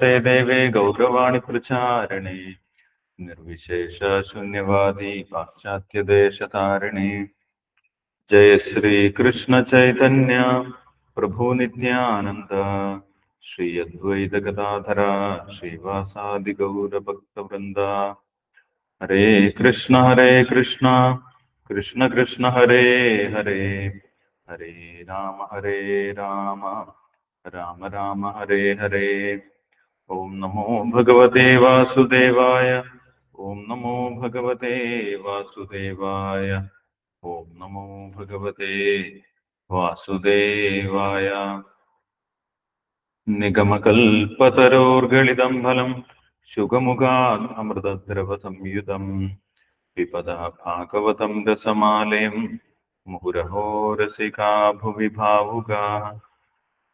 ते देवे गौरवाणि प्रचारिणे निर्विशेष शून्यवादी पाश्चात्यदेशतारिणे। जय श्री कृष्ण चैतन्य प्रभु नित्यानन्द श्री अद्वैत गदाधरा श्रीवासादि गौरभक्तवृन्द हरे कृष्ण हरे कृष्ण कृष्ण कृष्ण, हरे हरे। हरे राम हरे राम राम राम, हरे हरे। ഓം നമോ ഭഗവതേ വാസുദേവായ ഓം നമോ ഭഗവതേ വാസുദേവായ ഓം നമോ ഭഗവതേ വാസുദേവായ. നിഗമകൽപ്പതരോർഗളിതം ഫലം ശുഖമുഖാത് അമൃതദ്രവ സംയുതം വിപദ ഭാഗവതം രസമാലയം മുഹുരഹോ രസികാ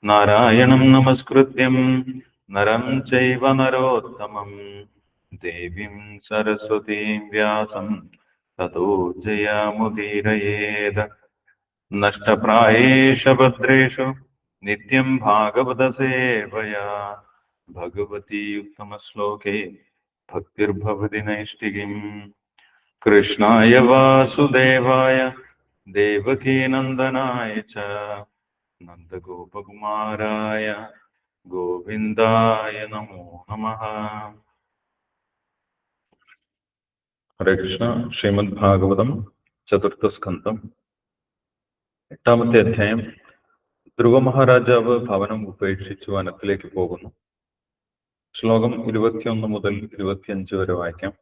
നാരായണം നമസ്കൃത്യം नरं चैव नरोत्तमं। देवीं सरस्वतीं व्यासं, ततो जयामुदीरयेद। नष्टप्रायेष भद्रेषु नित्यं भागवतसेवया भगवती उत्तमश्लोके, भक्तिर्भवति नैष्टिकीम् कृष्णाय वासुदेवाय, देवकीनन्दनाय च। नन्दगोपकुमाराय ഗോവിന്ദായ നമോ നമ ഹരേ കൃഷ്ണ ശ്രീമദ് ഭാഗവതം ചതുർത്ഥ സ്കന്ധം എട്ടാമത്തെ അധ്യായം ധ്രുവ മഹാരാജാവ് ഭവനം ഉപേക്ഷിച്ചു വനത്തിലേക്ക് പോകുന്നു. ശ്ലോകം ഇരുപത്തിയൊന്ന് മുതൽ ഇരുപത്തിയഞ്ച് വരെ വായിക്കാം.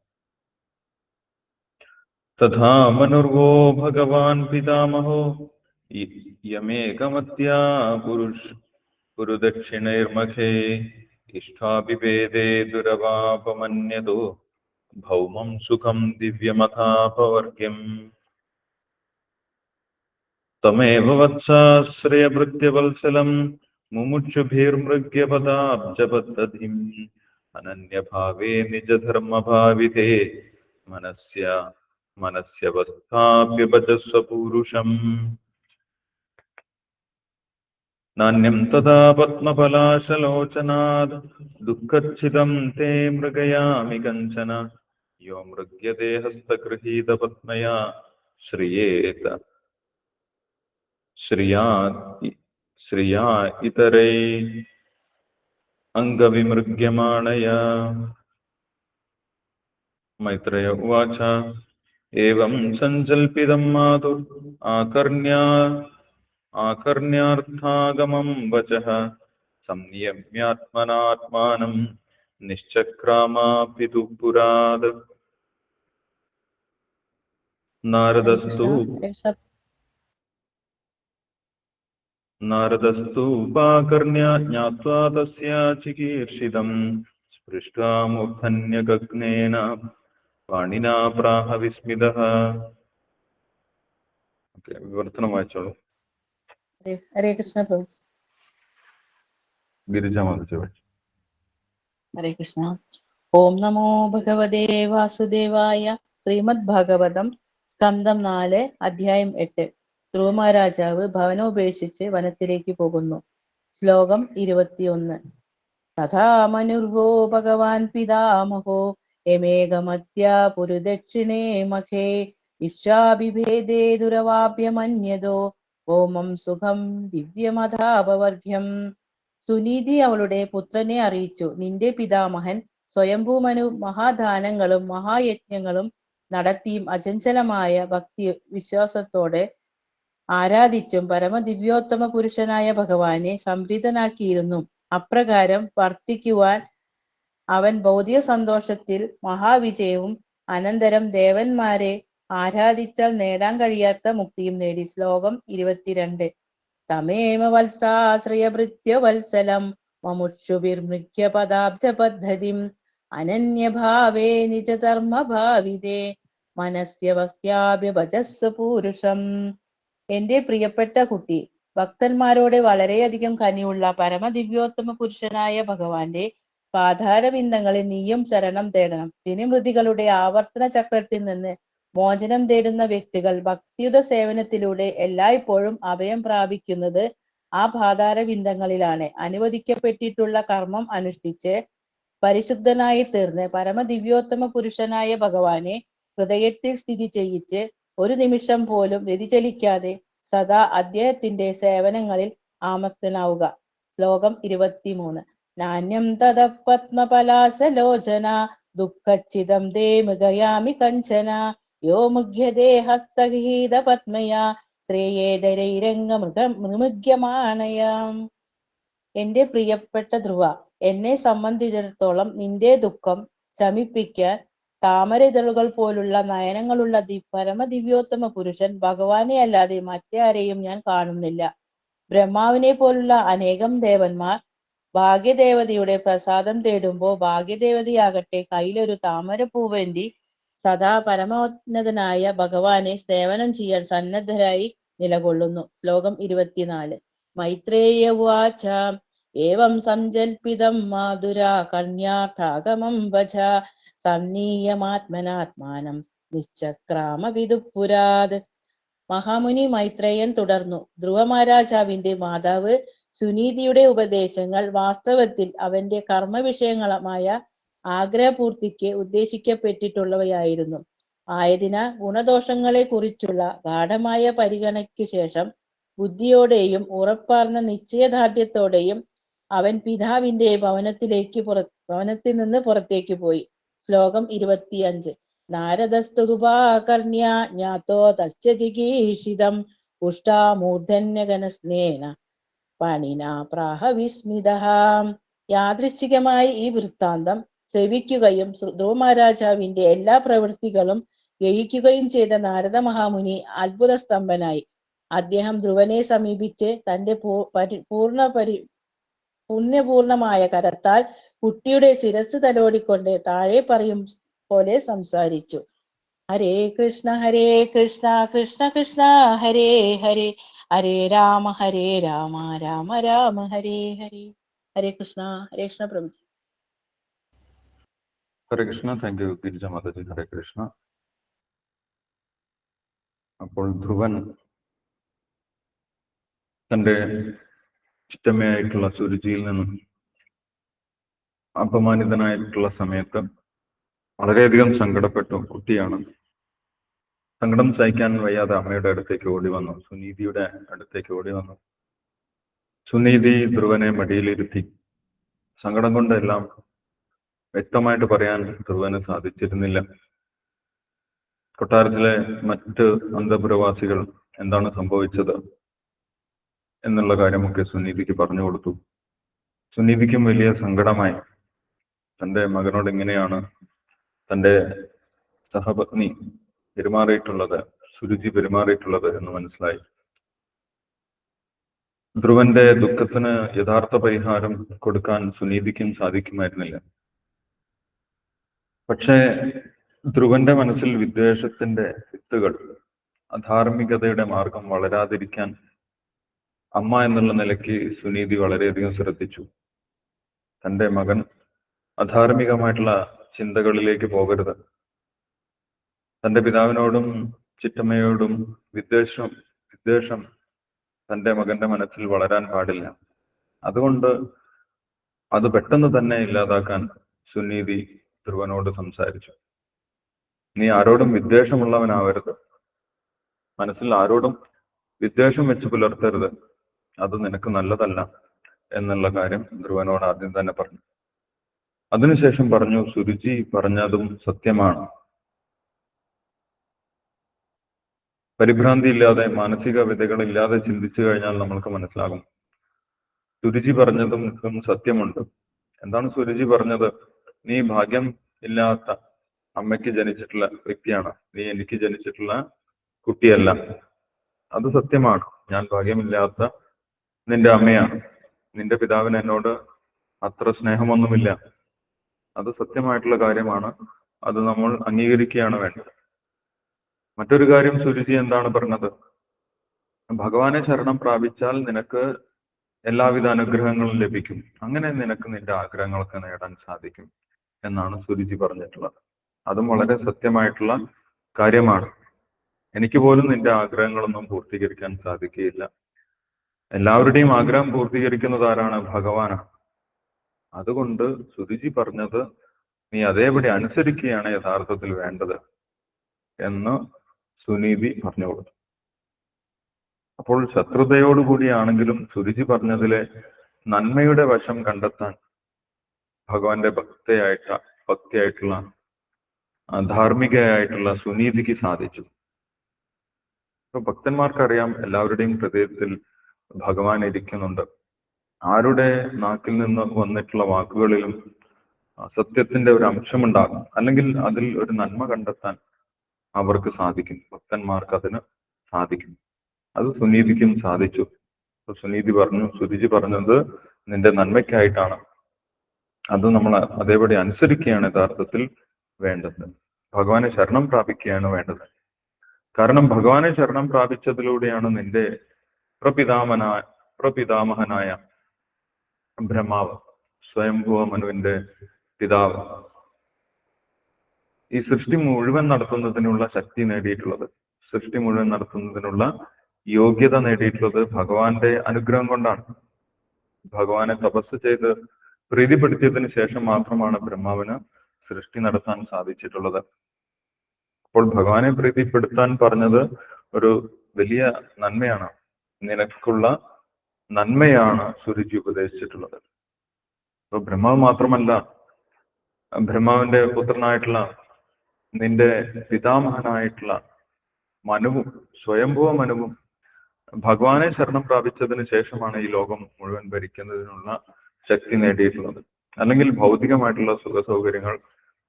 തഥാ മനുർവോ ഭഗവാൻ പിതാമഹോ യമേകമത്യാ പുരുഷ് गुरुदक्षिणैर्मखे इष्टाभिभेदे दुरवापमन्यतो भौमं सुखं दिव्यमथापवर्ग्यम्। तमेव वत्साश्रयभृत्यवत्सलं मुमुक्षुभिर्मृग्यपदाब्जपद्धतिम्। अनन्यभावे निजधर्मभाविते मनस्य मनस्यवस्थाप्यभजस्व पूरुषम्। नान्यं तदा पद्मपलाशलोचनात् दुःखच्छिदं ते मृगयामि कञ्चन यो मृग्यते हस्तगृहीतपद्मया श्रियेत श्रिया श्रिया इतरै अङ्गविमृग्यमाणया मैत्रेय उवाच एवं सञ्जल्पितं मातुः आकर्ण्या आकर्ण्यार्थागमं वचः संयम्यात्मनात्मानं निश्चक्रामापितुः पुराद् नारदस्तु नारदस्तु उपाकर्ण्य ज्ञात्वा तस्य चिकीर्षितं स्पृष्ट्वा मूर्धन्यगग्नेन पाणिना प्राह विस्मितः വിവർത്തനം വായിച്ചോളൂ ഹരേ കൃഷ്ണ പ്രഭു ഹരേ കൃഷ്ണ ഓം നമോ ഭഗവതേ വാസുദേവായ ശ്രീമദ് ഭാഗവതം സ്കന്ധം നാല് അധ്യായം എട്ട്. ധ്രുവമഹാരാജാവ് ഭവനോപേക്ഷിച്ച് വനത്തിലേക്ക് പോകുന്നു. ശ്ലോകം ഇരുപത്തിയൊന്ന്. തഥാമനുർവോ ഭഗവാൻ പിതാമഹോ യമേകമത്യാ പുരുദക്ഷിണേ മഖേ ഇഷാഭിഭേദേ ദുരവാപ്യമന്യതോ ഓമം സുഖം ദിവ്യമഥാപവർഗ്യം സുനീതി അവളുടെ പുത്രനെ അറിയിച്ചു. നിന്റെ പിതാമഹൻ സ്വയംഭൂമനു മഹാദാനങ്ങളും മഹായജ്ഞങ്ങളും നടത്തിയും അചഞ്ചലമായ ഭക്തി വിശ്വാസത്തോടെ ആരാധിച്ചും പരമദിവ്യോത്തമ പുരുഷനായ ഭഗവാനെ സംപ്രീതനാക്കിയിരുന്നു. അപ്രകാരം വർത്തിക്കുവാൻ അവൻ ഭൗതിക സന്തോഷത്തിൽ മഹാവിജയവും അനന്തരം ദേവന്മാരെ ആരാധിച്ചാൽ നേടാൻ കഴിയാത്ത മുക്തിയും നേടി. ശ്ലോകം ഇരുപത്തിരണ്ട്. തമേമ വത്സാശ്രയഭൃത്യ വത്സലം മമുക്ഷുഭിർമൃഖ്യ പദാബ്ജ പദ്ധതിം അനന്യഭാവേ നിജധർമ്മഭാവിതേ മനസ്യവസ്ത്യാഭ്യഭജസ് പൂരുഷം. എന്റെ പ്രിയപ്പെട്ട കുട്ടി ഭക്തന്മാരോട് വളരെയധികം കനിയുള്ള പരമദിവ്യോത്തമ പുരുഷനായ ഭഗവാന്റെ പാതാരബിന്ദങ്ങളിൽ നീയും ശരണം തേടണം. ജനിമൃതികളുടെ ആവർത്തന ചക്രത്തിൽ നിന്ന് മോചനം തേടുന്ന വ്യക്തികൾ ഭക്തിയുടെ സേവനത്തിലൂടെ എല്ലായ്പ്പോഴും അഭയം പ്രാപിക്കുന്നത് ആ പാതാരവിന്ദങ്ങളിലാണ്. അനുവദിക്കപ്പെട്ടിട്ടുള്ള കർമ്മം അനുഷ്ഠിച്ച് പരിശുദ്ധനായി തീർന്ന് പരമദിവ്യോത്തമ പുരുഷനായ ഭഗവാനെ ഹൃദയത്തിൽ സ്ഥിതി ചെയ്യിച്ച് ഒരു നിമിഷം പോലും വ്യതിചലിക്കാതെ സദാ അദ്ദേഹത്തിന്റെ സേവനങ്ങളിൽ ആമക്തനാവുക ശ്ലോകം ഇരുപത്തിമൂന്ന്. നാണ്യം തത പത്മപലാശലോചന ദുഃഖച്ചിതം ദേ കഞ്ചന യോ മുഖ്യതേ ഹസ്തഗീത പത്മയാ ശ്രേയേതരൈരംഗ മൃഗ മൃമുഖ്യമാണയാം എന്റെ പ്രിയപ്പെട്ട ധ്രുവ എന്നെ സംബന്ധിച്ചിടത്തോളം നിന്റെ ദുഃഖം ശമിപ്പിക്കാൻ താമരതളുകൾ പോലുള്ള നയനങ്ങളുള്ള ദി പരമദിവ്യോത്തമ പുരുഷൻ ഭഗവാനെ അല്ലാതെ മറ്റാരെയും ഞാൻ കാണുന്നില്ല. ബ്രഹ്മാവിനെ പോലുള്ള അനേകം ദേവന്മാർ ഭാഗ്യദേവതയുടെ പ്രസാദം തേടുമ്പോ ഭാഗ്യദേവതയാകട്ടെ കയ്യിലൊരു താമരപ്പൂവേന്തി സദാ പരമോന്നതനായ ഭഗവാനെ സേവനം ചെയ്യാൻ സന്നദ്ധരായി നിലകൊള്ളുന്നു. ശ്ലോകം ഇരുപത്തിനാല്. മൈത്രേയ ഉവാച ഏവം സംജൽപിതം മാധുര കന്യാർത്ഥാഗമം വച. സന്നീയമാത്മനാത്മാനം നിശ്ചക്രാമ വിദുപുരാത് മഹാമുനി മൈത്രേയൻ തുടർന്നു. ധ്രുവ മഹാരാജാവിന്റെ മാതാവ് സുനീതിയുടെ ഉപദേശങ്ങൾ വാസ്തവത്തിൽ അവന്റെ കർമ്മ വിഷയങ്ങളുമായ ആഗ്രഹപൂർത്തിക്ക് ഉദ്ദേശിക്കപ്പെട്ടിട്ടുള്ളവയായിരുന്നു. ആയതിനാൽ ഗുണദോഷങ്ങളെ കുറിച്ചുള്ള ഗാഠമായ പരിഗണയ്ക്ക് ശേഷം ബുദ്ധിയോടെയും ഉറപ്പാർന്ന നിശ്ചയദാർഢ്യത്തോടെയും അവൻ പിതാവിന്റെ ഭവനത്തിലേക്ക് പുറ ഭവനത്തിൽ നിന്ന് പുറത്തേക്ക് പോയി. ശ്ലോകം ഇരുപത്തിയഞ്ച്. നാരദസ്തുപാകർണ്യ ജ്ഞാതോ തസ്യ ചികീഷിതം പുഷ്ടാമൂർധന്യഗനസ്നേന പണിന പ്രാഹ വിസ്മിത യാദൃശ്ചികമായി ഈ വൃത്താന്തം ശ്രവിക്കുകയും ധ്രുവമഹാരാജാവിന്റെ എല്ലാ പ്രവൃത്തികളും ഗ്രഹിക്കുകയും ചെയ്ത നാരദ മഹാമുനി അത്ഭുത സ്തംഭനായി അദ്ദേഹം ധ്രുവനെ സമീപിച്ച് തന്റെ പൂർണ പരി പുണ്യപൂർണമായ കരത്താൽ കുട്ടിയുടെ ശിരസ് തലോടിക്കൊണ്ട് താഴെ പറയും പോലെ സംസാരിച്ചു. Hare Krishna Hare Krishna Krishna Krishna Hare Hare Hare Rama Hare Rama Rama Rama Hare Hare Hare Krishna Hare Krishna Prabhuji. Hare Krishna. Thank you Girija Mataji. ഹരേ കൃഷ്ണ. അപ്പോൾ ധ്രുവൻ തന്റെ ഇഷ്ടമയായിട്ടുള്ള സുരുചിയിൽ നിന്നും അപമാനിതനായിട്ടുള്ള സമയത്ത് വളരെയധികം സങ്കടപ്പെട്ടു കുട്ടിയാണ്. സങ്കടം സഹിക്കാൻ വയ്യാതെ അമ്മയുടെ അടുത്തേക്ക് ഓടി വന്നു. സുനീതിയുടെ അടുത്തേക്ക് ഓടി വന്നു. സുനീതി ധ്രുവനെ മടിയിലിരുത്തി. സങ്കടം കൊണ്ടെല്ലാം വ്യക്തമായിട്ട് പറയാൻ ധ്രുവന് സാധിച്ചിരുന്നില്ല. കൊട്ടാരത്തിലെ മറ്റ് അന്തപുരവാസികൾ എന്താണ് സംഭവിച്ചത് എന്നുള്ള കാര്യമൊക്കെ സുനീതിക്ക് പറഞ്ഞു കൊടുത്തു. സുനീതിക്കും വലിയ സങ്കടമായി. തന്റെ മകനോട് എങ്ങനെയാണ് തന്റെ സഹപത്നി പെരുമാറിയിട്ടുള്ളത് സുരുചി പെരുമാറിയിട്ടുള്ളത് എന്ന് മനസ്സിലായി. ധ്രുവന്റെ ദുഃഖത്തിന് യഥാർത്ഥ പരിഹാരം കൊടുക്കാൻ സുനീതിക്കും സാധിക്കുമായിരുന്നില്ല. പക്ഷേ ധ്രുവന്റെ മനസ്സിൽ വിദ്വേഷത്തിന്റെ വിത്തുകൾ അധാർമികതയുടെ മാർഗം വളരാതിരിക്കാൻ അമ്മ എന്നുള്ള നിലയ്ക്ക് സുനീതി വളരെയധികം ശ്രദ്ധിച്ചു. തന്റെ മകൻ അധാർമികമായിട്ടുള്ള ചിന്തകളിലേക്ക് പോകരുത്. തന്റെ പിതാവിനോടും ചിറ്റമ്മയോടും വിദ്വേഷം വിദ്വേഷം തന്റെ മകന്റെ മനസ്സിൽ വളരാൻ പാടില്ല. അതുകൊണ്ട് അത് പെട്ടെന്ന് തന്നെ ഇല്ലാതാക്കാൻ സുനീതി ധ്രുവനോട് സംസാരിച്ചു. നീ ആരോടും വിദ്വേഷമുള്ളവനാവരുത്. മനസ്സിൽ ആരോടും വിദ്വേഷം വെച്ച് പുലർത്തരുത്. അത് നിനക്ക് നല്ലതല്ല എന്നുള്ള കാര്യം ധ്രുവനോട് ആദ്യം തന്നെ പറഞ്ഞു. അതിനുശേഷം പറഞ്ഞു സുരുചി പറഞ്ഞതും സത്യമാണ്. പരിഭ്രാന്തി ഇല്ലാതെ മാനസിക വ്യതകളില്ലാതെ ചിന്തിച്ചു കഴിഞ്ഞാൽ നമ്മൾക്ക് മനസ്സിലാകും. സുരുചി പറഞ്ഞതും സത്യമുണ്ട്. എന്താണ് സുരുചി പറഞ്ഞത്? നീ ഭാഗ്യം ഇല്ലാത്ത അമ്മയ്ക്ക് ജനിച്ചിട്ടുള്ള വ്യക്തിയാണ്. നീ എനിക്ക് ജനിച്ചിട്ടുള്ള കുട്ടിയല്ല. അത് സത്യമാണ്. ഞാൻ ഭാഗ്യമില്ലാത്ത നിന്റെ അമ്മയാണ്. നിന്റെ പിതാവിന് എന്നോട് അത്ര സ്നേഹമൊന്നുമില്ല. അത് സത്യമായിട്ടുള്ള കാര്യമാണ്. അത് നമ്മൾ അംഗീകരിക്കുകയാണ് വേണ്ടത്. മറ്റൊരു കാര്യം സുരുചി എന്താണ് പറഞ്ഞത്? ഭഗവാനെ ശരണം പ്രാപിച്ചാൽ നിനക്ക് എല്ലാവിധ അനുഗ്രഹങ്ങളും ലഭിക്കും. അങ്ങനെ നിനക്ക് നിന്റെ ആഗ്രഹങ്ങളൊക്കെ നേടാൻ സാധിക്കും. എന്നാണ് സുരുചി പറഞ്ഞിട്ടുള്ളത്. അതും വളരെ സത്യമായിട്ടുള്ള കാര്യമാണ്. എനിക്ക് പോലും നിന്റെ ആഗ്രഹങ്ങളൊന്നും പൂർത്തീകരിക്കാൻ സാധിക്കുകയില്ല. എല്ലാവരുടെയും ആഗ്രഹം പൂർത്തീകരിക്കുന്നത് ആരാണ്? ഭഗവാനാണ്. അതുകൊണ്ട് സുരുചി പറഞ്ഞത് നീ അതേപടി അനുസരിക്കുകയാണ് യഥാർത്ഥത്തിൽ വേണ്ടത് എന്ന് സുനീതി പറഞ്ഞു കൊടുത്തു അപ്പോൾ ശത്രുതയോടുകൂടിയാണെങ്കിലും സുരുചി പറഞ്ഞതിലെ നന്മയുടെ വശം കണ്ടെത്താൻ ഭഗവാന്റെ ഭക്തയായിട്ട ഭക്തിയായിട്ടുള്ള ധാർമ്മികയായിട്ടുള്ള സുനീതിക്ക് സാധിച്ചു. ഭക്തന്മാർക്കറിയാം എല്ലാവരുടെയും ഹൃദയത്തിൽ ഭഗവാൻ ഇരിക്കുന്നുണ്ട്. ആരുടെ നാക്കിൽ നിന്ന് വന്നിട്ടുള്ള വാക്കുകളിലും സത്യത്തിന്റെ ഒരു അംശമുണ്ടാകും. അല്ലെങ്കിൽ അതിൽ ഒരു നന്മ കണ്ടെത്താൻ അവർക്ക് സാധിക്കും. ഭക്തന്മാർക്ക് അതിന് സാധിക്കും. അത് സുനീതിക്കും സാധിച്ചു. സുനീതി പറഞ്ഞു സുരുചി പറഞ്ഞത് നിന്റെ നന്മയ്ക്കായിട്ടാണ്. അത് നമ്മൾ അതേപടി അനുസരിക്കുകയാണ് യഥാർത്ഥത്തിൽ വേണ്ടത്. ഭഗവാനെ ശരണം പ്രാപിക്കുകയാണ് വേണ്ടത്. കാരണം ഭഗവാനെ ശരണം പ്രാപിച്ചതിലൂടെയാണ് നിന്റെ പ്രപിതാമനായ പ്രപിതാമഹനായ ബ്രഹ്മാവ് സ്വയംഭുവ മനുവിന്റെ പിതാവ്. ഈ സൃഷ്ടി മുഴുവൻ നടത്തുന്നതിനുള്ള ശക്തി നേടിയിട്ടുള്ളത് സൃഷ്ടി മുഴുവൻ നടത്തുന്നതിനുള്ള യോഗ്യത നേടിയിട്ടുള്ളത് ഭഗവാന്റെ അനുഗ്രഹം കൊണ്ടാണ്. ഭഗവാനെ തപസ് ചെയ്ത് പ്രീതിപ്പെടുത്തിയതിനു ശേഷം മാത്രമാണ് ബ്രഹ്മാവിന് സൃഷ്ടി നടത്താൻ സാധിച്ചിട്ടുള്ളത്. അപ്പോൾ ഭഗവാനെ പ്രീതിപ്പെടുത്താൻ പറഞ്ഞത് ഒരു വലിയ നന്മയാണ്. നിനക്കുള്ള നന്മയാണ് സുരുചി ഉപദേശിച്ചിട്ടുള്ളത്. അപ്പൊ ബ്രഹ്മാവ് മാത്രമല്ല ബ്രഹ്മാവിന്റെ പുത്രനായിട്ടുള്ള നിന്റെ പിതാമഹനായിട്ടുള്ള മനുവും സ്വയംഭുവ മനുവും ഭഗവാനെ ശരണം പ്രാപിച്ചതിന് ശേഷമാണ് ഈ ലോകം മുഴുവൻ ഭരിക്കുന്നതിനുള്ള ശക്തി നേടിയിട്ടുള്ളത്. അല്ലെങ്കിൽ ഭൗതികമായിട്ടുള്ള സുഖ സൗകര്യങ്ങൾ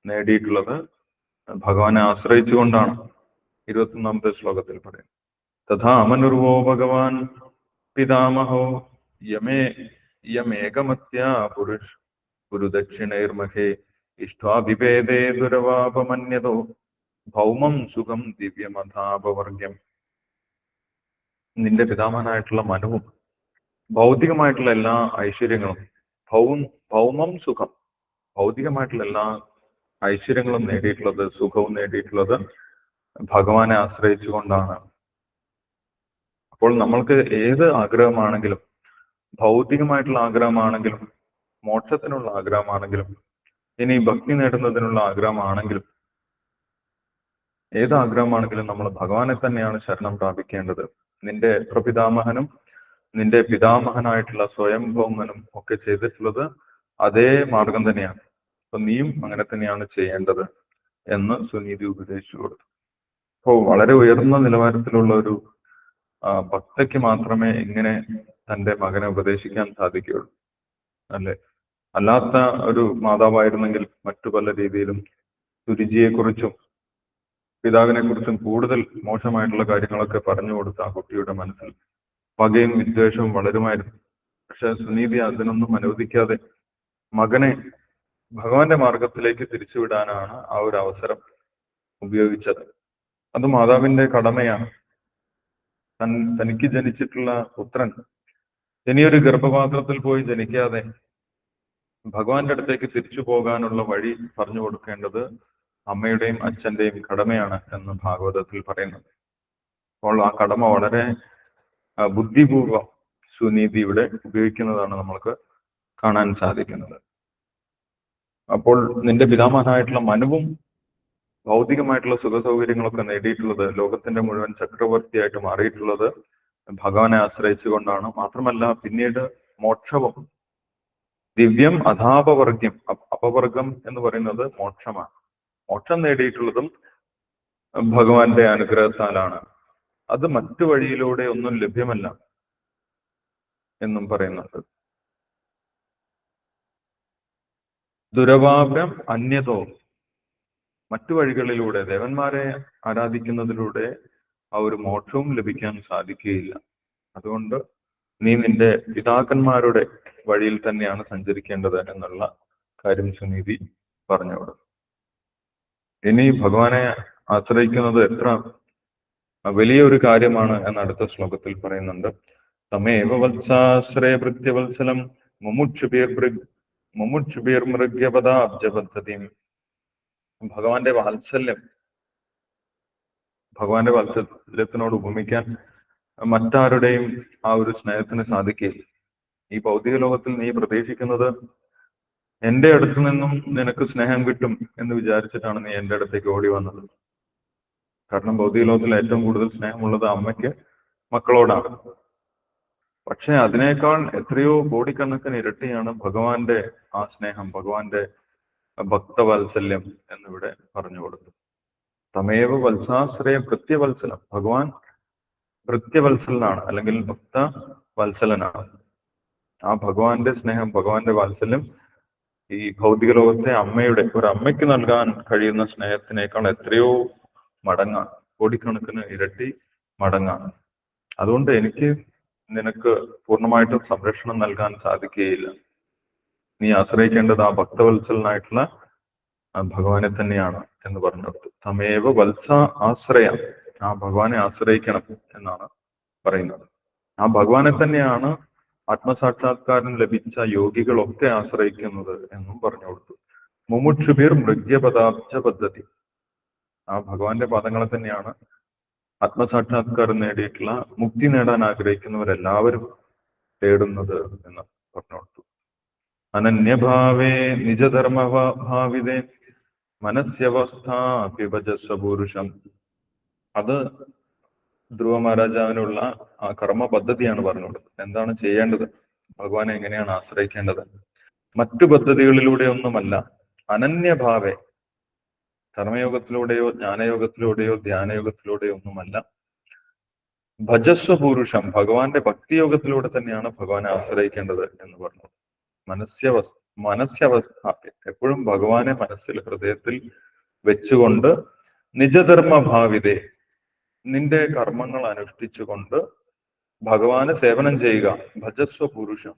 നേടിയിട്ടുള്ളത് ഭഗവാനെ ആശ്രയിച്ചുകൊണ്ടാണ് ഇരുപത്തൊന്നാമത്തെ ശ്ലോകത്തിൽ പറയുന്നത്. തഥാ അമനുർവോ ഭഗവാൻ പിതാമഹോ യമേ യമേകമത്യാ പുരുഷ് ഗുരുദക്ഷിണൈർമഹേ ഇഷ്ടാഭിഭേദേ ദുരവാപമന്യതോ ഭൗമം സുഖം ദിവ്യമഥാപവർഗ്യം നിന്റെ പിതാമഹനായിട്ടുള്ള മനവും ഭൗതികമായിട്ടുള്ള എല്ലാ ഐശ്വര്യങ്ങളും ഭൗമം സുഖം. ഭൗതികമായിട്ടുള്ള എല്ലാ ഐശ്വര്യങ്ങളും നേടിയിട്ടുള്ളത് സുഖവും നേടിയിട്ടുള്ളത് ഭഗവാനെ ആശ്രയിച്ചുകൊണ്ടാണ്. അപ്പോൾ നമ്മൾക്ക് ഏത് ആഗ്രഹമാണെങ്കിലും ഭൗതികമായിട്ടുള്ള ആഗ്രഹമാണെങ്കിലും മോക്ഷത്തിനുള്ള ആഗ്രഹമാണെങ്കിലും ഇനി ഭക്തി നേടുന്നതിനുള്ള ആഗ്രഹമാണെങ്കിലും ഏത് ആഗ്രഹമാണെങ്കിലും നമ്മൾ ഭഗവാനെ തന്നെയാണ് ശരണം പ്രാപിക്കേണ്ടത്. നിന്റെ പ്രപിതാമഹനും നിന്റെ പിതാമഹനായിട്ടുള്ള സ്വയംഭൗമനും ഒക്കെ ചെയ്തിട്ടുള്ളത് അതേ മാർഗം തന്നെയാണ്. അപ്പൊ നീയും അങ്ങനെ തന്നെയാണ് ചെയ്യേണ്ടത് എന്ന് സുനീതി ഉപദേശിച്ചു കൊടുത്തു. അപ്പോൾ വളരെ ഉയർന്ന നിലവാരത്തിലുള്ള ഒരു ഭക്തയ്ക്ക് മാത്രമേ ഇങ്ങനെ തന്റെ മകനെ ഉപദേശിക്കാൻ സാധിക്കുകയുള്ളൂ. അല്ലെ? അല്ലാത്ത ഒരു മാതാവായിരുന്നെങ്കിൽ മറ്റു പല രീതിയിലും കുറിച്ചും പിതാവിനെ കുറിച്ചും കൂടുതൽ മോശമായിട്ടുള്ള കാര്യങ്ങളൊക്കെ പറഞ്ഞു കൊടുത്ത ആ കുട്ടിയുടെ മനസ്സിൽ പകയും വിദ്വേഷവും വളരുമായിരുന്നു. പക്ഷെ സുനീതി അതിനൊന്നും അനുവദിക്കാതെ മകനെ ഭഗവാന്റെ മാർഗത്തിലേക്ക് തിരിച്ചുവിടാനാണ് ആ ഒരു അവസരം ഉപയോഗിച്ചത്. അത് മാതാവിന്റെ കടമയാണ്. തൻ തനിക്ക് ജനിച്ചിട്ടുള്ള പുത്രൻ ഇനിയൊരു ഗർഭപാത്രത്തിൽ പോയി ജനിക്കാതെ ഭഗവാന്റെ അടുത്തേക്ക് തിരിച്ചു പോകാനുള്ള വഴി പറഞ്ഞു കൊടുക്കേണ്ടത് അമ്മയുടെയും അച്ഛന്റെയും കടമയാണ് എന്ന് ഭാഗവതത്തിൽ പറയുന്നത് അപ്പോൾ ആ കടമ വളരെ ബുദ്ധിപൂർവം സുനീതി ഇവിടെ ഉപയോഗിക്കുന്നതാണ് നമ്മൾക്ക് കാണാൻ സാധിക്കുന്നത്. അപ്പോൾ നിന്റെ പിതാമഹനായിട്ടുള്ള മനുവും ഭൗതികമായിട്ടുള്ള സുഖ സൗകര്യങ്ങളൊക്കെ നേടിയിട്ടുള്ളത് ലോകത്തിന്റെ മുഴുവൻ ചക്രവർത്തിയായിട്ട് മാറിയിട്ടുള്ളത് ഭഗവാനെ ആശ്രയിച്ചുകൊണ്ടാണ്. മാത്രമല്ല പിന്നീട് മോക്ഷവും ദിവ്യം അധാപവർഗ്യം അപ- അപവർഗം എന്ന് പറയുന്നത് മോക്ഷമാണ്. മോക്ഷം നേടിയിട്ടുള്ളതും ഭഗവാന്റെ അനുഗ്രഹത്താലാണ്. അത് മറ്റു വഴിയിലൂടെ ഒന്നും ലഭ്യമല്ല എന്നും പറയുന്നുണ്ട്. ദുരവാഭ്യം അന്യതോ മറ്റു വഴികളിലൂടെ ദേവന്മാരെ ആരാധിക്കുന്നതിലൂടെ ആ ഒരു മോക്ഷവും ലഭിക്കാൻ സാധിക്കുകയില്ല. അതുകൊണ്ട് നീ നിന്റെ പിതാക്കന്മാരുടെ വഴിയിൽ തന്നെയാണ് സഞ്ചരിക്കേണ്ടത് എന്നുള്ള കാര്യം സുനീതി പറഞ്ഞു കൊടുത്തു ഇനി ഭഗവാനെ ആശ്രയിക്കുന്നത് എത്ര വലിയ ഒരു കാര്യമാണ് എന്ന് അടുത്ത ശ്ലോകത്തിൽ പറയുന്നുണ്ട്. തമേവ വത്സാശ്രയ വൃത്യവത്സലം മുമുക്ഷുബീർ മുമുക്ഷുബീർ മൃഗ്യപദാബ്ജ പദ്ധതി ഭഗവാന്റെ വാത്സല്യം ഭഗവാന്റെ വാത്സല്യത്തിനോട് ഉപമിക്കാൻ മറ്റാരുടെയും ആ ഒരു സ്നേഹത്തിന് സാധിക്കില്ല. ഈ ഭൗതിക ലോകത്തിൽ നീ പ്രതീക്ഷിക്കുന്നത് എന്റെ അടുത്ത് നിന്നും നിനക്ക് സ്നേഹം കിട്ടും എന്ന് വിചാരിച്ചിട്ടാണ് നീ എന്റെ അടുത്തേക്ക് ഓടി വന്നത്. കാരണം ഭൗതിക ലോകത്തിൽ ഏറ്റവും കൂടുതൽ സ്നേഹമുള്ളത് അമ്മയ്ക്ക് മക്കളോടാണ്. പക്ഷെ അതിനേക്കാൾ എത്രയോ കോടിക്കണക്കിന് ഇരട്ടിയാണ് ഭഗവാന്റെ ആ സ്നേഹം ഭഗവാന്റെ ഭക്തവാത്സല്യം എന്നിവിടെ പറഞ്ഞു കൊടുത്തു തമേവ വത്സാശ്രയ കൃത്യവത്സലം ഭഗവാൻ കൃത്യവത്സലനാണ് അല്ലെങ്കിൽ ഭക്ത വത്സലനാണ് ആ ഭഗവാന്റെ സ്നേഹം ഭഗവാന്റെ വാത്സല്യം ഈ ഭൗതിക ലോകത്തെ അമ്മയുടെ ഒരു അമ്മയ്ക്ക് നൽകാൻ കഴിയുന്ന സ്നേഹത്തിനേക്കാൾ എത്രയോ മടങ്ങാണ്. കോടിക്കണക്കിന് ഇരട്ടി മടങ്ങാണ്. അതുകൊണ്ട് എനിക്ക് നിനക്ക് പൂർണമായിട്ടും സംരക്ഷണം നൽകാൻ സാധിക്കുകയില്ല. നീ ആശ്രയിക്കേണ്ടത് ആ ഭക്തവത്സലനായിട്ടുള്ള ഭഗവാനെ തന്നെയാണ് എന്ന് പറഞ്ഞിടത്ത് തമേവ വത്സ ആശ്രയ. ആ ഭഗവാനെ ആശ്രയിക്കണം എന്നാണ് പറയുന്നത്. ആ ഭഗവാനെ തന്നെയാണ് ആത്മസാക്ഷാത്കാരം ലഭിച്ച യോഗികളൊക്കെ ആശ്രയിക്കുന്നത് എന്നും പറഞ്ഞു കൊടുത്തു. മുമുക്ഷുബിർ മൃഗ്യപദാബ്ജ പദ്ധതി ആ ഭഗവാന്റെ പാദങ്ങളെ തന്നെയാണ് ആത്മസാക്ഷാത്കാരം നേടിയിട്ടുള്ള മുക്തി നേടാൻ ആഗ്രഹിക്കുന്നവരെല്ലാവരും തേടുന്നത് എന്ന് പറഞ്ഞു കൊടുത്തു അനന്യഭാവേ നിജധർമ്മഭാവിതേ മനസ്യവസ്ഥ വിഭജസ്വപൂരുഷം അത് ധ്രുവ മഹാരാജാവിനുള്ള ആ കർമ്മ പദ്ധതിയാണ് പറഞ്ഞുകൊടുത്തത് എന്താണ് ചെയ്യേണ്ടത്? ഭഗവാനെ എങ്ങനെയാണ് ആശ്രയിക്കേണ്ടത്? മറ്റു പദ്ധതികളിലൂടെ ഒന്നുമല്ല അനന്യഭാവേ കർമ്മയോഗത്തിലൂടെയോ ജ്ഞാനയോഗത്തിലൂടെയോ ധ്യാനയോഗത്തിലൂടെയോ ഒന്നുമല്ല. ഭജസ്വ പുരുഷം ഭഗവാന്റെ ഭക്തിയോഗത്തിലൂടെ തന്നെയാണ് ഭഗവാനെ ആശ്രയിക്കേണ്ടത് എന്ന് പറഞ്ഞു മനസ്യവസ് മനസ്യവസ്ഥ എപ്പോഴും ഭഗവാനെ മനസ്സിൽ ഹൃദയത്തിൽ വെച്ചുകൊണ്ട് നിജധർമ്മഭാവിതെ നിന്റെ കർമ്മങ്ങൾ അനുഷ്ഠിച്ചുകൊണ്ട് ഭഗവാനെ സേവനം ചെയ്യുക. ഭജസ്വ പുരുഷം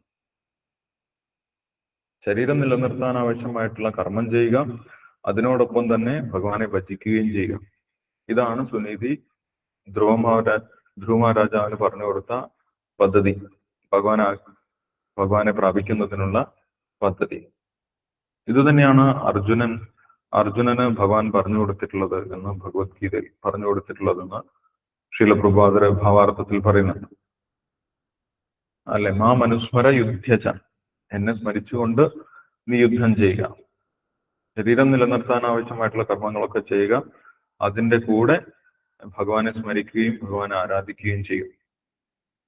ശരീരം നിലനിർത്താൻ ആവശ്യമായിട്ടുള്ള കർമ്മം ചെയ്യുക. അതിനോടൊപ്പം തന്നെ ഭഗവാനെ ഭജിക്കുകയും ചെയ്യും ഇതാണ് സുനീതി ധ്രുവമാരാ ധ്രുവമഹാരാജാവിന് പറഞ്ഞു കൊടുത്ത പദ്ധതി. ഭഗവാൻ ഭഗവാനെ പ്രാപിക്കുന്നതിനുള്ള പദ്ധതി. ഇത് തന്നെയാണ് അർജുനൻ അർജുനന് ഭഗവാൻ പറഞ്ഞു കൊടുത്തിട്ടുള്ളത് എന്ന് ഭഗവത്ഗീതയിൽ പറഞ്ഞു കൊടുത്തിട്ടുള്ളതെന്ന് ശീലപ്രഭാതര ഭാവാർത്ഥത്തിൽ പറയുന്നുണ്ട്. അല്ലെ? മാ മനുസ്മര യുദ്ധ എന്നെ സ്മരിച്ചുകൊണ്ട് നീ യുദ്ധം ചെയ്യുക. ശരീരം നിലനിർത്താൻ ആവശ്യമായിട്ടുള്ള കർമ്മങ്ങളൊക്കെ ചെയ്യുക. അതിന്റെ കൂടെ ഭഗവാനെ സ്മരിക്കുകയും ഭഗവാനെ ആരാധിക്കുകയും ചെയ്യും.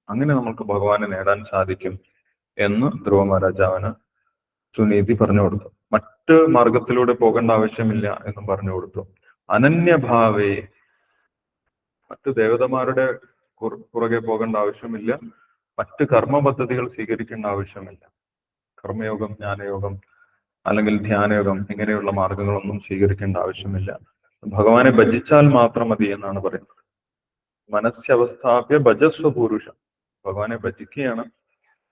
അങ്ങനെ നമുക്ക് ഭഗവാനെ നേടാൻ സാധിക്കും എന്ന് ധ്രുവ മഹാരാജാവിന് സുനീതി പറഞ്ഞു കൊടുത്തു. മറ്റ് മാർഗത്തിലൂടെ പോകേണ്ട ആവശ്യമില്ല എന്നും പറഞ്ഞു കൊടുത്തു. അനന്യഭാവേ മറ്റ് ദേവതമാരുടെ പുറ- പുറകെ പോകേണ്ട ആവശ്യമില്ല. മറ്റ് കർമ്മ പദ്ധതികൾ സ്വീകരിക്കേണ്ട ആവശ്യമില്ല. കർമ്മയോഗം ജ്ഞാനയോഗം അല്ലെങ്കിൽ ധ്യാനയോഗം ഇങ്ങനെയുള്ള മാർഗങ്ങളൊന്നും സ്വീകരിക്കേണ്ട ആവശ്യമില്ല. ഭഗവാനെ ഭജിച്ചാൽ മാത്രം മതി എന്നാണ് പറയുന്നത്. മനസ്സവസ്ഥാപ്യ ഭജസ്വ പുരുഷ. ഭഗവാനെ ഭജിക്കുകയാണ്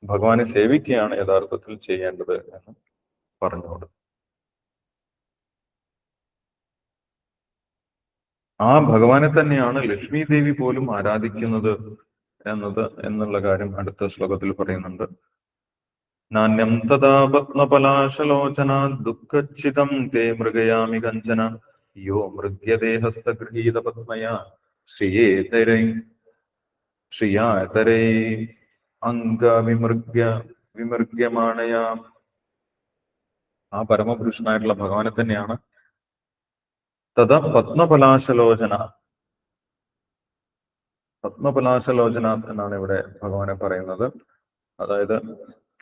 ഭഗവാനെ സേവിക്കുകയാണ് യഥാർത്ഥത്തിൽ ചെയ്യേണ്ടത് എന്ന് പറഞ്ഞോട് ആ ഭഗവാനെ തന്നെയാണ് ലക്ഷ്മി ദേവി പോലും ആരാധിക്കുന്നത് എന്നത് എന്നുള്ള കാര്യം അടുത്ത ശ്ലോകത്തിൽ പറയുന്നുണ്ട്. നാണ്യം തഥാ പത്മപലാശലോചന ദുഃഖച്ചിതം തേ മൃഗയാമി കഞ്ചന യോ മൃഗ്യദേഹസ്ഥഗൃഹീത പത്മയാ ശ്രിയേതരൈ ശ്രിയാതരൈ അംഗവിമൃഗ്യ വിമൃഗ്യമാണയാ ആ പരമപുരുഷനായിട്ടുള്ള ഭഗവാനെ തന്നെയാണ്. തഥാ പത്മപലാശലോചന പത്മപലാശലോചന എന്നാണ് ഇവിടെ ഭഗവാനെ പറയുന്നത്. അതായത്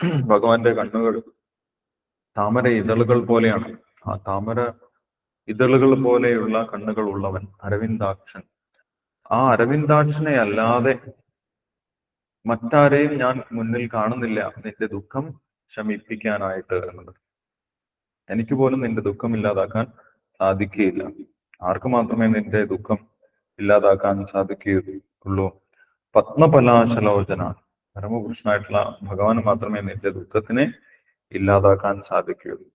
ഭഗവാന്റെ കണ്ണുകൾ താമര ഇതളുകൾ പോലെയാണ്. ആ താമര ഇതളുകൾ പോലെയുള്ള കണ്ണുകൾ ഉള്ളവൻ അരവിന്ദാക്ഷൻ. ആ അരവിന്ദാക്ഷനെ അല്ലാതെ മറ്റാരെയും ഞാൻ മുന്നിൽ കാണുന്നില്ല. നിന്റെ ദുഃഖം ശമിപ്പിക്കാനായിട്ട് എന്നത്. എനിക്ക് പോലും നിന്റെ ദുഃഖം ഇല്ലാതാക്കാൻ സാധിക്കുകയില്ല. ആർക്ക് മാത്രമേ നിന്റെ ദുഃഖം ഇല്ലാതാക്കാൻ സാധിക്കുകയുള്ളൂ? പത്മപലാശലോചന. പരമപുരുഷനായിട്ടുള്ള ഭഗവാന് മാത്രമേ നിന്റെ ദുഃഖത്തിനെ ഇല്ലാതാക്കാൻ സാധിക്കുകയുള്ളൂ.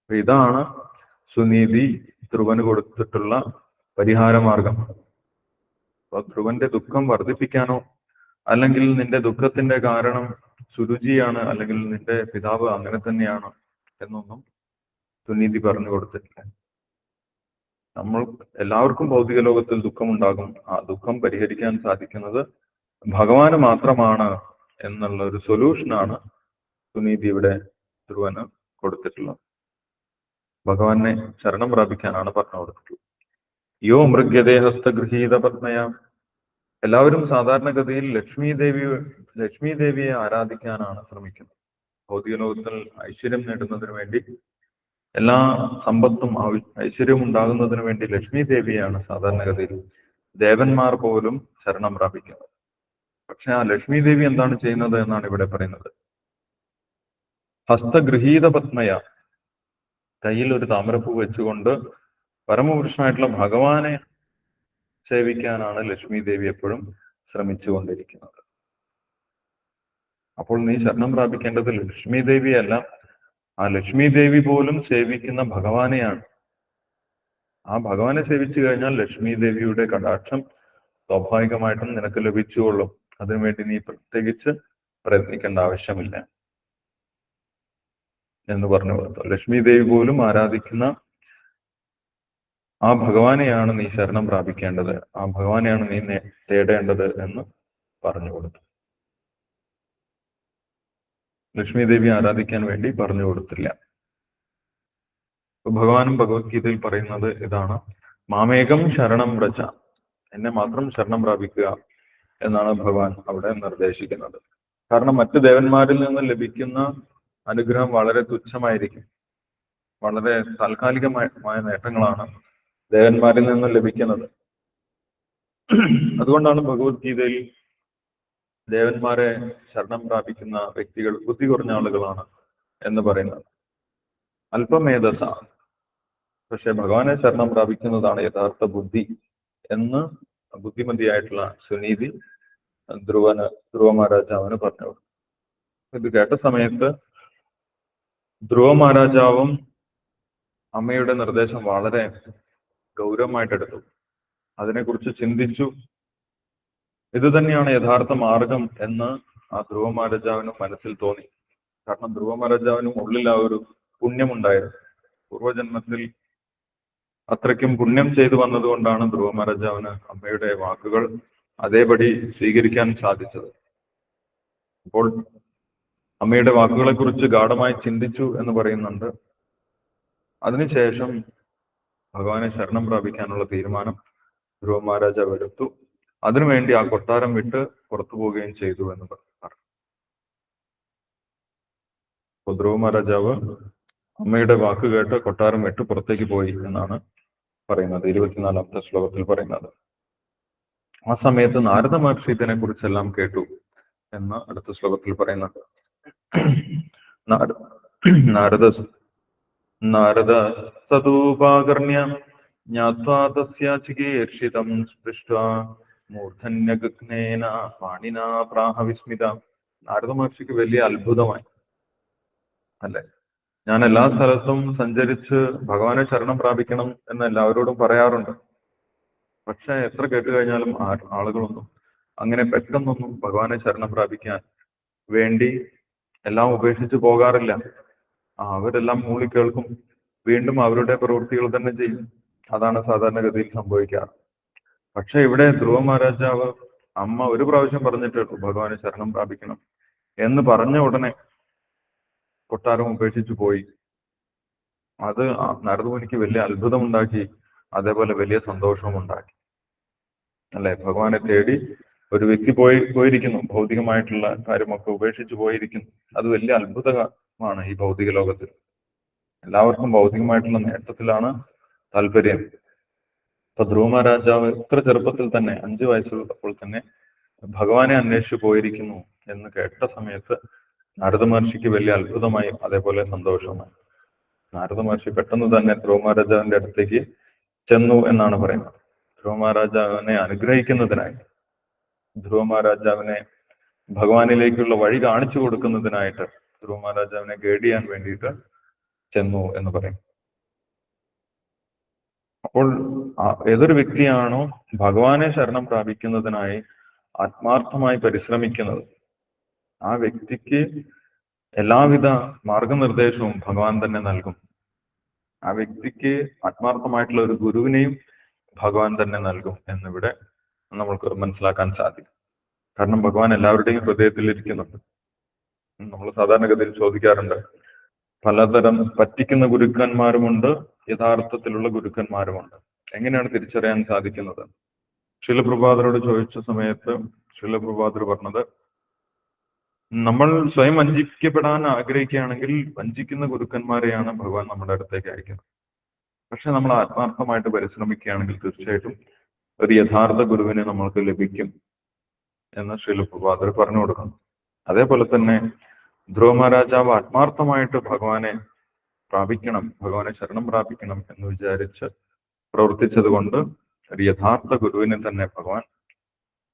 അപ്പൊ ഇതാണ് സുനീതി ധ്രുവന് കൊടുത്തിട്ടുള്ള പരിഹാരമാർഗം. അപ്പൊ ധ്രുവന്റെ ദുഃഖം വർദ്ധിപ്പിക്കാനോ അല്ലെങ്കിൽ നിന്റെ ദുഃഖത്തിന്റെ കാരണം സുരുചിയാണ് അല്ലെങ്കിൽ നിന്റെ പിതാവ് അങ്ങനെ തന്നെയാണ് എന്നൊന്നും സുനീതി പറഞ്ഞു കൊടുത്തിട്ടില്ല. നമ്മൾ എല്ലാവർക്കും ഭൗതിക ലോകത്തിൽ ദുഃഖമുണ്ടാകും. ആ ദുഃഖം പരിഹരിക്കാൻ സാധിക്കുന്നത് ഭഗവാന് മാത്രമാണ് എന്നുള്ള ഒരു സൊല്യൂഷനാണ് സുനീതി ഇവിടെ ധ്രുവന് കൊടുത്തിട്ടുള്ളത്. ഭഗവാനെ ശരണം പ്രാപിക്കാനാണ് പറഞ്ഞു കൊടുത്തിട്ടുള്ളത്. യോ മൃഗ്യദേഹസ്ഥഗൃഹീത പത്മയ. എല്ലാവരും സാധാരണഗതിയിൽ ലക്ഷ്മി ദേവി ലക്ഷ്മി ദേവിയെ ആരാധിക്കാനാണ് ശ്രമിക്കുന്നത്. ഭൗതിക ലോകത്തിൽ ഐശ്വര്യം നേടുന്നതിന് വേണ്ടി എല്ലാ സമ്പത്തും ഐശ്വര്യവും ഉണ്ടാകുന്നതിന് വേണ്ടി ലക്ഷ്മി ദേവിയാണ് സാധാരണഗതിയിൽ ദേവന്മാർ പോലും ശരണം പ്രാപിക്കുന്നത്. പക്ഷെ ആ ലക്ഷ്മി ദേവി എന്താണ് ചെയ്യുന്നത് എന്നാണ് ഇവിടെ പറയുന്നത്. ഹസ്തഗൃഹീത പത്മയ കയ്യിൽ ഒരു താമരപ്പൂ വെച്ചുകൊണ്ട് പരമപുരുഷനായിട്ടുള്ള ഭഗവാനെ സേവിക്കാനാണ് ലക്ഷ്മി ദേവി എപ്പോഴും ശ്രമിച്ചുകൊണ്ടിരിക്കുന്നത്. അപ്പോൾ നീ ശരണം പ്രാപിക്കേണ്ടത് ലക്ഷ്മി ദേവിയല്ല. ആ ലക്ഷ്മി ദേവി പോലും സേവിക്കുന്ന ഭഗവാനെയാണ്. ആ ഭഗവാനെ സേവിച്ചു കഴിഞ്ഞാൽ ലക്ഷ്മി ദേവിയുടെ കടാക്ഷം സ്വാഭാവികമായിട്ടും നിനക്ക് ലഭിച്ചുകൊള്ളും. അതിനുവേണ്ടി നീ പ്രത്യേകിച്ച് പ്രയത്നിക്കേണ്ട ആവശ്യമില്ല. എന്ന് പറഞ്ഞു കൊടുത്തു. ലക്ഷ്മി ദേവി പോലും ആരാധിക്കുന്ന ആ ഭഗവാനെയാണ് നീ ശരണം പ്രാപിക്കേണ്ടത്. ആ ഭഗവാനെയാണ് നീ തേടേണ്ടത് എന്ന് പറഞ്ഞു കൊടുത്തു. ലക്ഷ്മി ദേവി ആരാധിക്കാൻ വേണ്ടി പറഞ്ഞു കൊടുത്തില്ല. ഭഗവാനും ഭഗവത്ഗീതയിൽ പറയുന്നത് ഇതാണ്. മാമേകം ശരണം വ്രജ. എന്നെ മാത്രം ശരണം പ്രാപിക്കുക. എന്നാണ് ഭഗവാൻ അവിടെ നിർദ്ദേശിക്കുന്നത്. കാരണം മറ്റു ദേവന്മാരിൽ നിന്ന് ലഭിക്കുന്ന അനുഗ്രഹം വളരെ തുച്ഛമായിരിക്കും. വളരെ താൽക്കാലികമായ നേട്ടങ്ങളാണ് ദേവന്മാരിൽ നിന്ന് ലഭിക്കുന്നത്. അതുകൊണ്ടാണ് ഭഗവത്ഗീതയിൽ ദേവന്മാരെ ശരണം പ്രാപിക്കുന്ന വ്യക്തികൾ ബുദ്ധി കുറഞ്ഞ ആളുകളാണ് എന്ന് പറയുന്നത്. അല്പമേധസ പക്ഷെ ഭഗവാനെ ശരണം പ്രാപിക്കുന്നതാണ് യഥാർത്ഥ ബുദ്ധി എന്ന് ബുദ്ധിമതിയായിട്ടുള്ള സുനീതി ധ്രുവന് ധ്രുവ മഹാരാജാവിന് പറഞ്ഞു ഇത് കേട്ട സമയത്ത് ധ്രുവ മഹാരാജാവും അമ്മയുടെ നിർദ്ദേശം വളരെ ഗൗരവമായിട്ട് എടുത്തു അതിനെക്കുറിച്ച് ചിന്തിച്ചു. ഇത് തന്നെയാണ് യഥാർത്ഥ മാർഗം എന്ന് ആ ധ്രുവ മഹാരാജാവിനും മനസ്സിൽ തോന്നി. കാരണം ധ്രുവ മഹാരാജാവിനും ഉള്ളിൽ ആ ഒരു പുണ്യമുണ്ടായിരുന്നു. പൂർവജന്മത്തിൽ അത്രയ്ക്കും പുണ്യം ചെയ്തു വന്നതുകൊണ്ടാണ് ധ്രുവ മഹാരാജാവിന് അമ്മയുടെ വാക്കുകൾ അതേപടി സ്വീകരിക്കാൻ സാധിച്ചത്. അപ്പോൾ അമ്മയുടെ വാക്കുകളെ കുറിച്ച് ഗാഠമായി ചിന്തിച്ചു എന്ന് പറയുന്നുണ്ട്. അതിനുശേഷം ഭഗവാനെ ശരണം പ്രാപിക്കാനുള്ള തീരുമാനം ധ്രുവ മഹാരാജാവ് എടുത്തു അതിനുവേണ്ടി ആ കൊട്ടാരം വിട്ട് പുറത്തു പോവുകയും ചെയ്തു എന്ന് പറഞ്ഞു ധ്രുവ മഹാരാജാവ് അമ്മയുടെ വാക്ക് കേട്ട് കൊട്ടാരം വിട്ട് പുറത്തേക്ക് പോയി എന്നാണ് പറയുന്നത് ഇരുപത്തിനാലാമത്തെ ശ്ലോകത്തിൽ പറയുന്നത്. ആ സമയത്ത് നാരദ മഹർഷി ഇതിനെ കുറിച്ചെല്ലാം കേട്ടു എന്ന് അടുത്ത ശ്ലോകത്തിൽ പറയുന്നുണ്ട്. നാര- നാരദ നാരദ തദൂപാകർണ്യ ജ്ഞാത്വാ സ്പൃഷ്ട്വാ മൂർധന്യഗഗ്നേന പാണിനാ പ്രാഹ വിസ്മിത നാരദ മഹർഷിക്ക് വലിയ അത്ഭുതമായി. അല്ലെ? ഞാൻ എല്ലാ സ്ഥലത്തും സഞ്ചരിച്ച് ഭഗവാനെ ശരണം പ്രാപിക്കണം എന്ന് എല്ലാവരോടും പറയാറുണ്ട്. പക്ഷെ എത്ര കേട്ട് കഴിഞ്ഞാലും ആളുകളൊന്നും അങ്ങനെ പെട്ടെന്നൊന്നും ഭഗവാനെ ശരണം പ്രാപിക്കാൻ വേണ്ടി എല്ലാം ഉപേക്ഷിച്ച് പോകാറില്ല. അവരെല്ലാം മൂളി കേൾക്കും വീണ്ടും അവരുടെ പ്രവൃത്തികൾ തന്നെ ചെയ്യും. അതാണ് സാധാരണഗതിയിൽ സംഭവിക്കാറ്. പക്ഷെ ഇവിടെ ധ്രുവ മഹാരാജാവ് അമ്മ ഒരു പ്രാവശ്യം പറഞ്ഞിട്ടേ ഉള്ളൂ ഭഗവാനെ ശരണം പ്രാപിക്കണം എന്ന് പറഞ്ഞ ഉടനെ കൊട്ടാരം ഉപേക്ഷിച്ചു പോയി. അത് നരദമുനിക്ക് വലിയ അത്ഭുതമുണ്ടാക്കി അതേപോലെ വലിയ സന്തോഷവും ഉണ്ടാക്കി അല്ലെ? ഭഗവാനെ തേടി ഒരു വ്യക്തി പോയി പോയിരിക്കുന്നു. ഭൗതികമായിട്ടുള്ള കാര്യമൊക്കെ ഉപേക്ഷിച്ചു പോയിരിക്കുന്നു. അത് വലിയ അത്ഭുതമാണ് ഈ ഭൗതിക ലോകത്തിൽ. എല്ലാവർക്കും ഭൗതികമായിട്ടുള്ള നേട്ടത്തിലാണ് താല്പര്യം. ഇപ്പൊ ധ്രുവ രാജാവ് ഇത്ര ചെറുപ്പത്തിൽ തന്നെ അഞ്ചു വയസ്സുള്ളപ്പോൾ തന്നെ ഭഗവാനെ അന്വേഷിച്ചു പോയിരിക്കുന്നു എന്ന് കേട്ട സമയത്ത് നാരദ മഹർഷിക്ക് വലിയ അത്ഭുതമായി അതേപോലെ സന്തോഷമായി. നാരദ മഹർഷി പെട്ടെന്ന് തന്നെ ധ്രുവ മഹാരാജാവിന്റെ അടുത്തേക്ക് ചെന്നു എന്നാണ് പറയുന്നത്. ധ്രുവ മഹാരാജാവിനെ അനുഗ്രഹിക്കുന്നതിനായി ധ്രുവ മഹാരാജാവിനെ ഭഗവാനിലേക്കുള്ള വഴി കാണിച്ചു കൊടുക്കുന്നതിനായിട്ട് ധ്രുവ മഹാരാജാവിനെ ഗൈഡ് ചെയ്യാൻ വേണ്ടിയിട്ട് ചെന്നു എന്ന് പറയും. അപ്പോൾ ഏതൊരു വ്യക്തിയാണോ ഭഗവാനെ ശരണം പ്രാപിക്കുന്നതിനായി ആത്മാർത്ഥമായി പരിശ്രമിക്കുന്നത് ആ വ്യക്തിക്ക് എല്ലാവിധ മാർഗനിർദ്ദേശവും ഭഗവാൻ തന്നെ നൽകും. ആ വ്യക്തിക്ക് ആത്മാർത്ഥമായിട്ടുള്ള ഒരു ഗുരുവിനെയും ഭഗവാൻ തന്നെ നൽകും എന്നിവിടെ നമ്മൾക്ക് മനസ്സിലാക്കാൻ സാധിക്കും. കാരണം ഭഗവാൻ എല്ലാവരുടെയും ഹൃദയത്തിൽ ഇരിക്കുന്നുണ്ട് നമ്മൾ സാധാരണഗതിയിൽ ചോദിക്കാറുണ്ട് പലതരം പറ്റിക്കുന്ന ഗുരുക്കന്മാരുമുണ്ട് യഥാർത്ഥത്തിലുള്ള ഗുരുക്കന്മാരുമുണ്ട്. എങ്ങനെയാണ് തിരിച്ചറിയാൻ സാധിക്കുന്നത്? ശിലപ്രഭാതരോട് ചോദിച്ച സമയത്ത് ശിലപ്രഭാതർ പറഞ്ഞത് നമ്മൾ സ്വയം വഞ്ചിക്കപ്പെടാൻ ആഗ്രഹിക്കുകയാണെങ്കിൽ വഞ്ചിക്കുന്ന ഗുരുക്കന്മാരെയാണ് ഭഗവാൻ നമ്മുടെ അടുത്തേക്ക് അയക്കുന്നത്. പക്ഷെ നമ്മൾ ആത്മാർത്ഥമായിട്ട് പരിശ്രമിക്കുകയാണെങ്കിൽ തീർച്ചയായിട്ടും ഒരു യഥാർത്ഥ ഗുരുവിനെ നമ്മൾക്ക് ലഭിക്കും എന്ന് ശിലപ്രഭാതർ പറഞ്ഞു കൊടുക്കുന്നു. അതേപോലെ തന്നെ ധ്രുവ മഹാരാജാവ് ആത്മാർത്ഥമായിട്ട് ഭഗവാനെ പ്രാപിക്കണം ഭഗവാനെ ശരണം പ്രാപിക്കണം എന്ന് വിചാരിച്ച് പ്രവർത്തിച്ചത് കൊണ്ട് ഒരു യഥാർത്ഥ ഗുരുവിനെ തന്നെ ഭഗവാൻ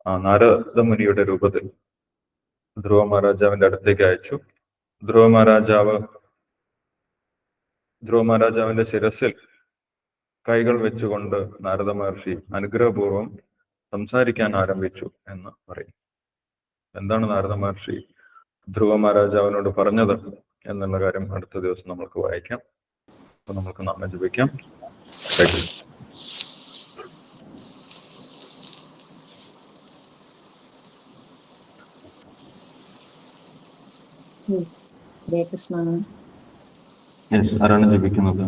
നാരദമുനിയുടെ നാരദ മുനിയുടെ രൂപത്തിൽ ധ്രുവ മഹാരാജാവിന്റെ അടുത്തേക്ക് അയച്ചു. ധ്രുവ മഹാരാജാവ് ധ്രുവ മഹാരാജാവിന്റെ ശിരസിൽ കൈകൾ വെച്ചുകൊണ്ട് നാരദ മഹർഷി അനുഗ്രഹപൂർവം സംസാരിക്കാൻ ആരംഭിച്ചു എന്ന് പറയും എന്താണ് നാരദ മഹർഷി ധ്രുവ മഹാരാജാവിനോട് പറഞ്ഞത് എന്നുള്ള കാര്യം അടുത്ത ദിവസം നമ്മൾക്ക് വായിക്കാം. അപ്പൊ നമുക്ക് നാമം ജപിക്കാം. ഹരേ കൃഷ്ണ ആരാണ് ജപിക്കുന്നത്?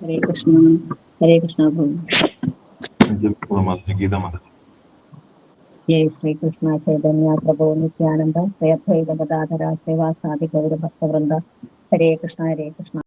ഹരേ കൃഷ്ണ ഹരേ കൃഷ്ണ ജയ ശ്രീകൃഷ്ണ ചൈതന്യ പ്രഭു നിത്യാനന്ദ ഗൗരഭക്തവൃന്ദ ഹരേ കൃഷ്ണ ഹരേ കൃഷ്ണ